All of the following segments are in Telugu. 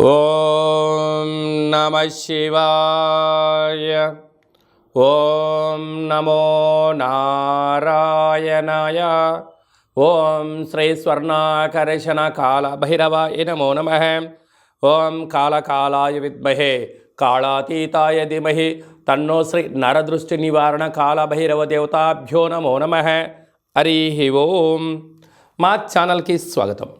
ఓం నమ శివాయ ఓం నమో నారాయణాయ ఓం శ్రీ స్వర్ణాకర్షణ కాల భైరవాయ నమో నమ ఓం కాళకాలాయ విద్మహే కాళాతీతాయ ధీమహి తన్నో శ్రీ నరదృష్టి నివారణ కాళభైరవ దేవతాభ్యో నమో నమ హరి ఓం మా ఛానల్కి స్వాగతం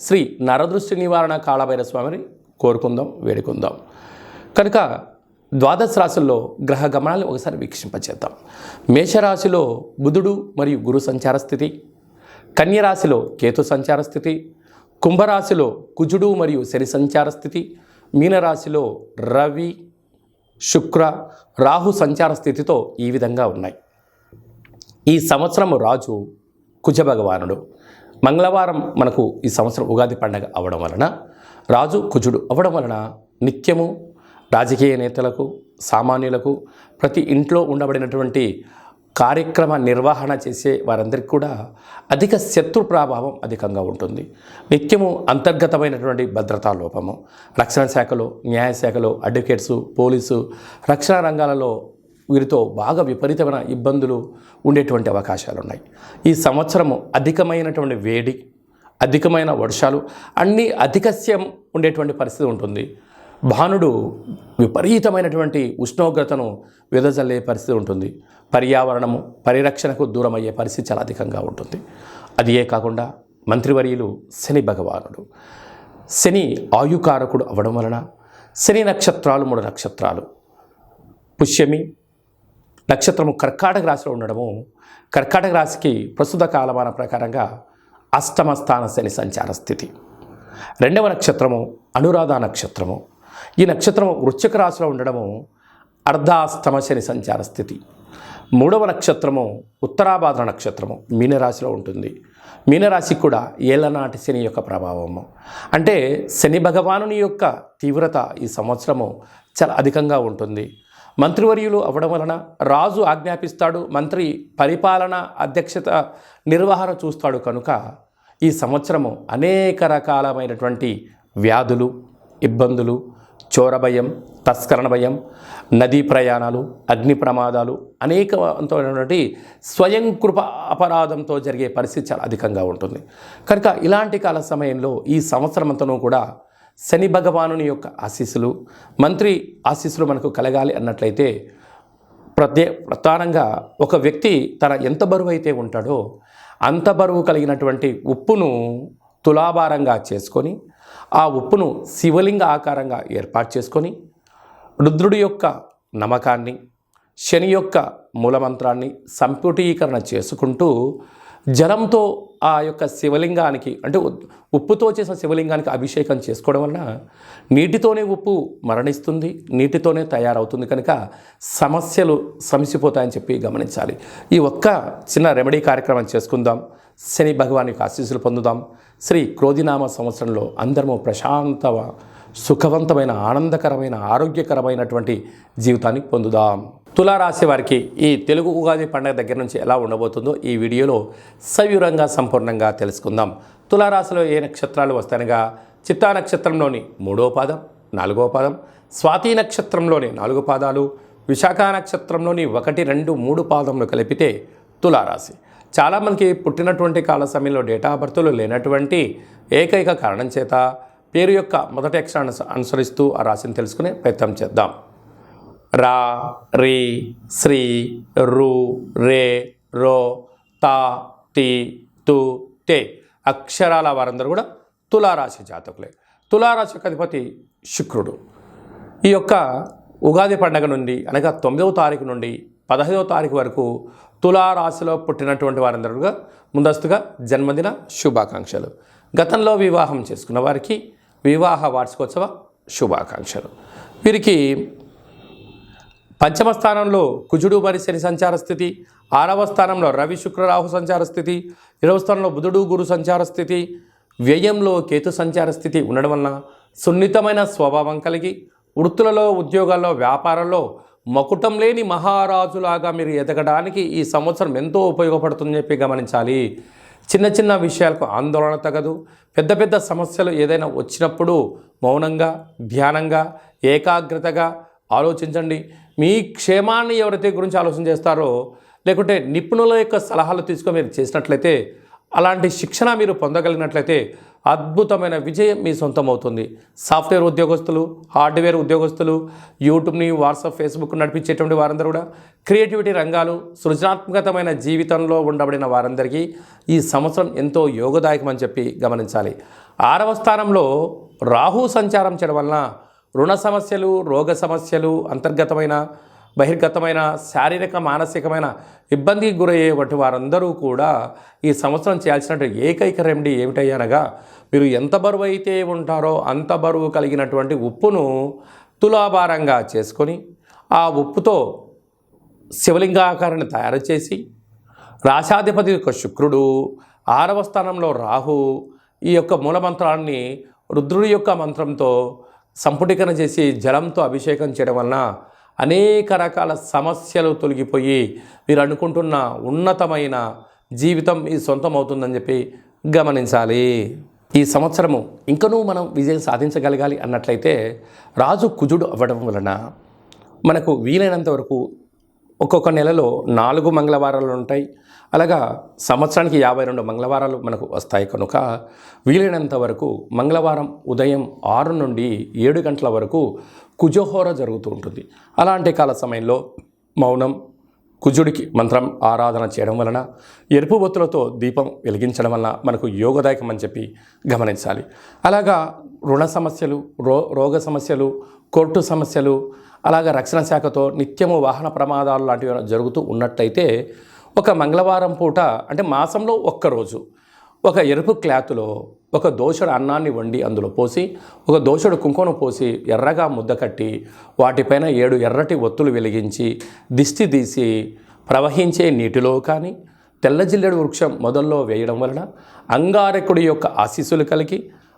శ్రీ నరదృష్టి నివారణ కాళభైర స్వామిని కోరుకుందాం వేడుకుందాం. కనుక ద్వాదశ రాశుల్లో గ్రహ గమనాలు ఒకసారి వీక్షింపచేద్దాం. మేషరాశిలో బుధుడు మరియు గురు సంచార స్థితి కన్యరాశిలో కేతు సంచార స్థితి కుంభరాశిలో కుజుడు మరియు శని సంచార స్థితి మీనరాశిలో రవి శుక్ర రాహు సంచార స్థితితో ఈ విధంగా ఉన్నాయి. ఈ సంవత్సరం రాజు కుజ భగవానుడు. మంగళవారం మనకు ఈ సంవత్సరం ఉగాది పండగ అవ్వడం వలన రాజు కుజుడు అవ్వడం వలన నిత్యము రాజకీయ నేతలకు సామాన్యులకు ప్రతి ఇంట్లో ఉండబడినటువంటి కార్యక్రమ నిర్వహణ చేసే వారందరికీ కూడా అధిక శత్రు ప్రభావం అధికంగా ఉంటుంది. నిత్యము అంతర్గతమైనటువంటి భద్రతా లోపము రక్షణ శాఖలో న్యాయశాఖలో అడ్వకేట్సు పోలీసు రక్షణ రంగాలలో వీరితో బాగా విపరీతమైన ఇబ్బందులు ఉండేటువంటి అవకాశాలు ఉన్నాయి ఈ సంవత్సరము అధికమైనటువంటి వేడి అధికమైన వర్షాలు అన్నీ అధికస్యం ఉండేటువంటి పరిస్థితి ఉంటుంది. భానుడు విపరీతమైనటువంటి ఉష్ణోగ్రతను వెదజల్లే పరిస్థితి ఉంటుంది. పర్యావరణము పరిరక్షణకు దూరమయ్యే పరిస్థితి చాలా అధికంగా ఉంటుంది. అది ఏ కాకుండా మంత్రివర్యులు శని భగవానుడు. శని ఆయుకారకుడు అవ్వడం వలన శని నక్షత్రాలు మూడు నక్షత్రాలు. పుష్యమి నక్షత్రము కర్కాటక రాశిలో ఉండడము కర్కాటక రాశికి ప్రస్తుత కాలమాన ప్రకారంగా అష్టమ స్థాన శని సంచార స్థితి. రెండవ నక్షత్రము అనురాధ నక్షత్రము. ఈ నక్షత్రము వృశ్చిక రాశిలో ఉండడము అర్ధాష్టమ శని సంచార స్థితి. మూడవ నక్షత్రము ఉత్తరాభాద్ర నక్షత్రము మీనరాశిలో ఉంటుంది. మీనరాశికి కూడా ఏళ్ళనాటి శని యొక్క ప్రభావము అంటే శని భగవానుని యొక్క తీవ్రత ఈ సంవత్సరము చాలా అధికంగా ఉంటుంది. మంత్రివర్యులు అవ్వడం వలన రాజు ఆజ్ఞాపిస్తాడు మంత్రి పరిపాలన అధ్యక్షత నిర్వహణ చూస్తాడు కనుక ఈ సంవత్సరము అనేక రకాలమైనటువంటి వ్యాధులు ఇబ్బందులు చోర భయం తస్కరణ భయం నదీ ప్రయాణాలు అగ్ని ప్రమాదాలు అనేకమైనటువంటి స్వయం కృప అపరాధంతో జరిగే పరిస్థితి చాలా అధికంగా ఉంటుంది. కనుక ఇలాంటి కాల సమయంలో ఈ సంవత్సరం అంతను కూడా శని భగవానుని యొక్క ఆశీస్సులు మంత్రి ఆశీస్సులు మనకు కలగాలి అన్నట్లయితే ప్రత్యే ప్రధానంగా ఒక వ్యక్తి తన ఎంత బరువు అయితే ఉంటాడో అంత బరువు కలిగినటువంటి ఉప్పును తులాభారంగా చేసుకొని ఆ ఉప్పును శివలింగ ఆకారంగా ఏర్పాటు చేసుకొని రుద్రుడి యొక్క నమ్మకాన్ని శని యొక్క మూలమంత్రాన్ని సంపుటీకరణ చేసుకుంటూ జలంతో ఆ యొక్క శివలింగానికి అంటే ఉప్పుతో చేసిన శివలింగానికి అభిషేకం చేసుకోవడం వలన నీటితోనే ఉప్పు మరణిస్తుంది నీటితోనే తయారవుతుంది. కనుక సమస్యలు సమసిపోతాయని చెప్పి గమనించాలి. ఈ ఒక్క చిన్న రెమెడీ కార్యక్రమం చేసుకుందాం. శని భగవాన్ యొక్క ఆశీస్సులు పొందుదాం. శ్రీ క్రోధినామ సంవత్సరంలో అందరము ప్రశాంత సుఖవంతమైన ఆనందకరమైన ఆరోగ్యకరమైనటువంటి జీవితాన్ని పొందుదాం. తులారాశి వారికి ఈ తెలుగు ఉగాది పండుగ దగ్గర నుంచి ఎలా ఉండబోతుందో ఈ వీడియోలో సవివరంగా సంపూర్ణంగా తెలుసుకుందాం. తులారాశిలో ఏ నక్షత్రాలు వస్తాయనగా చిత్తా నక్షత్రంలోని మూడో పాదం నాలుగో పాదం స్వాతి నక్షత్రంలోని నాలుగు పాదాలు విశాఖ నక్షత్రంలోని ఒకటి రెండు మూడు పాదములు కలిపితే తులారాశి. చాలామందికి పుట్టినటువంటి కాల సమయంలో డేటా బర్త్లు లేనటువంటి ఏకైక కారణం చేత పేరు యొక్క మొదటి అక్షరాన్ని అనుసరిస్తూ ఆ రాశిని తెలుసుకునే ప్రయత్నం చేద్దాం. రా రి శ్రీ రు రే రో తా తి తు టే అక్షరాల వారందరూ కూడా తులారాశి జాతకులే. తులారాశి యొక్క అధిపతి శుక్రుడు. ఈ యొక్క ఉగాది పండగ నుండి అనగా తొమ్మిదవ తారీఖు నుండి పదహైదవ తారీఖు వరకు తులారాశిలో పుట్టినటువంటి వారందరూగా ముందస్తుగా జన్మదిన శుభాకాంక్షలు. గతంలో వివాహం చేసుకున్న వారికి వివాహ వార్షికోత్సవ శుభాకాంక్షలు. వీరికి పంచమ స్థానంలో కుజుడు మరి శని సంచార స్థితి ఆరవ స్థానంలో రవి శుక్రరాహు సంచార స్థితి ఇరవ స్థానంలో బుధుడు గురు సంచార స్థితి వ్యయంలో కేతు సంచార స్థితి ఉండడం వలన సున్నితమైన స్వభావం కలిగి వృత్తులలో ఉద్యోగాల్లో వ్యాపారంలో మకుటం లేని మహారాజులాగా మీరు ఎదగడానికి ఈ సంవత్సరం ఎంతో ఉపయోగపడుతుందని చెప్పి గమనించాలి. చిన్న చిన్న విషయాలకు ఆందోళన తగదు. పెద్ద పెద్ద సమస్యలు ఏదైనా వచ్చినప్పుడు మౌనంగా ధ్యానంగా ఏకాగ్రతగా ఆలోచించండి. మీ క్షేమాన్ని ఎవరైతే గురించి ఆలోచన చేస్తారో లేకుంటే నిపుణుల యొక్క సలహాలు తీసుకొని మీరు చేసినట్లయితే అలాంటి శిక్షణ మీరు పొందగలిగినట్లయితే అద్భుతమైన విజయం మీ సొంతం అవుతుంది సాఫ్ట్వేర్ ఉద్యోగస్తులు హార్డ్వేర్ ఉద్యోగస్తులు యూట్యూబ్ని వాట్సాప్ ఫేస్బుక్ నడిపించేటువంటి వారందరూ కూడా క్రియేటివిటీ రంగాలు సృజనాత్మకతమైన జీవితంలో ఉండబడిన వారందరికీ ఈ సంవత్సరం ఎంతో యోగదాయకమని చెప్పి గమనించాలి. ఆరవ స్థానంలో రాహు సంచారం చేయడం వలన రుణ సమస్యలు రోగ సమస్యలు అంతర్గతమైన బహిర్గతమైన శారీరక మానసికమైన ఇబ్బందికి గురయ్యేటువంటి వారందరూ కూడా ఈ సంవత్సరం చేయాల్సిన ఏకైక రెమెడీ ఏమిటయ్యనగా మీరు ఎంత బరువు అయితే ఉంటారో అంత బరువు కలిగినటువంటి ఉప్పును తులాభారంగా చేసుకొని ఆ ఉప్పుతో శివలింగాకారాన్ని తయారు చేసి రాశాధిపతి యొక్క శుక్రుడు ఆరవ స్థానంలో రాహు ఈ యొక్క మూలమంత్రాన్ని రుద్రుడి యొక్క మంత్రంతో సంపుటీకరణ చేసి జలంతో అభిషేకం చేయడం వలన అనేక రకాల సమస్యలు తొలగిపోయి మీరు అనుకుంటున్న ఉన్నతమైన జీవితం ఈ సొంతం అవుతుందని చెప్పి గమనించాలి. ఈ సంవత్సరము ఇంకనూ మనం విజయం సాధించగలగాలి అన్నట్లయితే రాజు కుజుడు అవ్వడం వలన మనకు వీలైనంత వరకు ఒక్కొక్క నెలలో నాలుగు మంగళవారాలు ఉంటాయి. అలాగా సంవత్సరానికి యాభై రెండు మంగళవారాలు మనకు వస్తాయి కనుక వీలైనంత వరకు మంగళవారం ఉదయం ఆరు నుండి ఏడు గంటల వరకు కుజహోర జరుగుతూ ఉంటుంది. అలాంటి కాల సమయంలో మౌనం కుజుడికి మంత్రం ఆరాధన చేయడం వలన ఎరుపు బొత్తులతో దీపం వెలిగించడం వలన మనకు యోగదాయకం అని చెప్పి గమనించాలి. అలాగా రుణ సమస్యలు రో రోగ సమస్యలు కోర్టు సమస్యలు అలాగా రక్షణ శాఖతో నిత్యము వాహన ప్రమాదాలు లాంటివి జరుగుతూ ఉన్నట్టయితే ఒక మంగళవారం పూట అంటే మాసంలో ఒక్కరోజు ఒక ఎరుపు క్లాత్లో ఒక దోషుడు అన్నాన్ని వండి అందులో పోసి ఒక దోషుడు కుంకుమను పోసి ఎర్రగా ముద్ద కట్టి వాటిపైన ఏడు ఎర్రటి ఒత్తులు వెలిగించి దిష్టి తీసి ప్రవహించే నీటిలో కానీ తెల్లజిల్లెడు వృక్షం మొదల్లో వేయడం వలన అంగారకుడి యొక్క ఆశీస్సులు కలిగి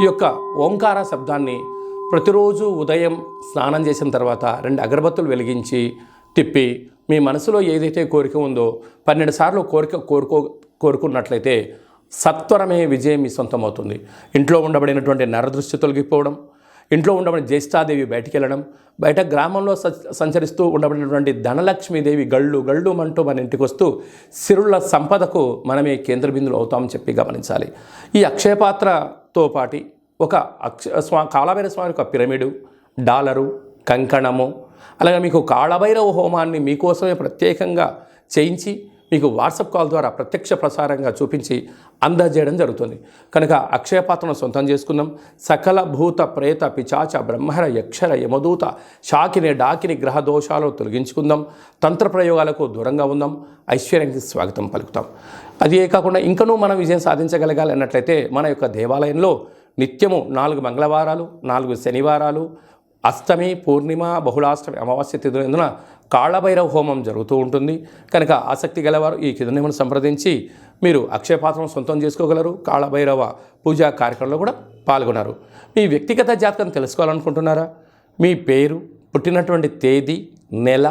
ఈ యొక్క ఓంకార శబ్దాన్ని ప్రతిరోజు ఉదయం స్నానం చేసిన తర్వాత రెండు అగరబత్తులు వెలిగించి తిప్పి మీ మనసులో ఏదైతే కోరిక ఉందో పన్నెండు సార్లు కోరిక కోరుకో కోరుకున్నట్లయితే సత్వరమే విజయం మీ సొంతం అవుతుంది ఇంట్లో ఉండబడినటువంటి నరదృష్టి తొలగిపోవడం ఇంట్లో ఉండబడిన జ్యేష్ఠాదేవి బయటికి వెళ్ళడం బయట గ్రామంలో స- సంచరిస్తూ ఉండబడినటువంటి ధనలక్ష్మీదేవి గళ్ళు గళ్ళు అంటూ మన ఇంటికి వస్తూ సిరుల సంపదకు మనమే కేంద్ర బిందులు అవుతామని చెప్పి గమనించాలి. ఈ అక్షయపాత్ర పాటి ఒక అక్ష స్వా కాళభైర స్వామి యొక్క పిరమిడు డాలరు కంకణము అలాగే మీకు కాళభైరవ హోమాన్ని మీకోసమే ప్రత్యేకంగా చేయించి మీకు వాట్సాప్ కాల్ ద్వారా ప్రత్యక్ష ప్రసారంగా చూపించి అందజేయడం జరుగుతుంది. కనుక అక్షయపాత్రను సొంతం చేసుకుందాం. సకల భూత ప్రేత పిచాచ బ్రహ్మర యక్షర యమదూత షాకిని డాకిని గ్రహ దోషాలను తొలగించుకుందాం. తంత్ర ప్రయోగాలకు దూరంగా ఉందాం. ఐశ్వర్యానికి స్వాగతం పలుకుతాం. అదే కాకుండా ఇంకనూ మనం విజయం సాధించగలగాలి అన్నట్లయితే మన యొక్క దేవాలయంలో నిత్యము నాలుగు మంగళవారాలు నాలుగు శనివారాలు అష్టమి పూర్ణిమ బహుళాష్టమి అమావాస్య తిథులందున కాళభైరవ హోమం జరుగుతూ ఉంటుంది. కనుక ఆసక్తి గలవారు ఈ కిందనేమను సంప్రదించి మీరు అక్షయపాత్రం సొంతం చేసుకోగలరు. కాళభైరవ పూజా కార్యక్రమంలో కూడా పాల్గొన్నారు. మీ వ్యక్తిగత జాతకం తెలుసుకోవాలనుకుంటున్నారా? మీ పేరు పుట్టినటువంటి తేదీ నెల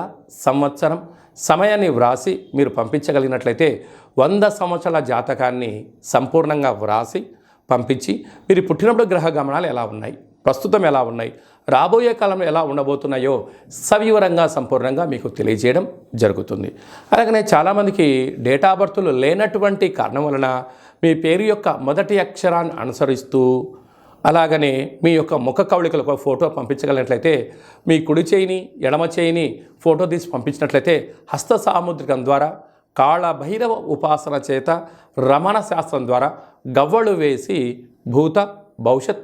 సంవత్సరం సమయాన్ని వ్రాసి మీరు పంపించగలిగినట్లయితే వంద సంవత్సరాల జాతకాన్ని సంపూర్ణంగా వ్రాసి పంపించి మీరు పుట్టినప్పుడు గ్రహ గమనాలు ఎలా ఉన్నాయి? ప్రస్తుతం ఎలా ఉన్నాయి? రాబోయే కాలంలో ఎలా ఉండబోతున్నాయో సవివరంగా సంపూర్ణంగా మీకు తెలియజేయడం జరుగుతుంది. అలాగనే చాలామందికి డేటా బర్తులు లేనటువంటి కారణం వలన మీ పేరు యొక్క మొదటి అక్షరాన్ని అనుసరిస్తూ అలాగనే మీ యొక్క ముఖ కవళికలు ఒక ఫోటో పంపించగలిగినట్లయితే మీ కుడి చేయిని ఎడమ చేయిని ఫోటో తీసి పంపించినట్లయితే హస్త సాముద్రికం ద్వారా కాళభైరవ ఉపాసన చేత రమణ శాస్త్రం ద్వారా గవ్వలు వేసి భూత భవిష్యత్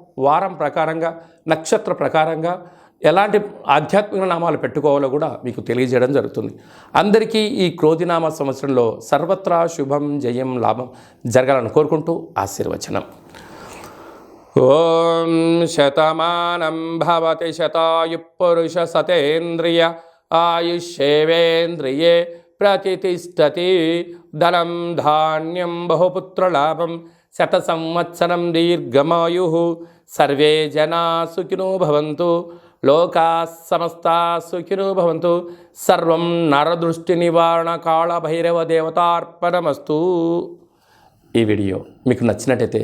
వారం ప్రకారంగా నక్షత్ర ప్రకారంగా ఎలాంటి ఆధ్యాత్మిక నామాలు పెట్టుకోవాలో కూడా మీకు తెలియజేయడం జరుగుతుంది. అందరికీ ఈ క్రోధినామ సంవత్సరంలో సర్వత్రా శుభం జయం లాభం జరగాలని కోరుకుంటూ ఆశీర్వచనం. ఓం శతమానం భవతి శతాయు పురుష సతేంద్రియ ఆయుష్యేవేంద్రియే ప్రతిష్టతి ధనం ధాన్యం బహుపుత్రలాభం శత సంవత్సరం దీర్ఘమాయు సర్వే జనా సుఖినో భవంతు. లోకా సమస్తా సుఖినో భవంతు. సర్వం నరదృష్టి నివారణ కాళ భైరవ దేవతార్పణమస్తు. ఈ వీడియో మీకు నచ్చినట్టయితే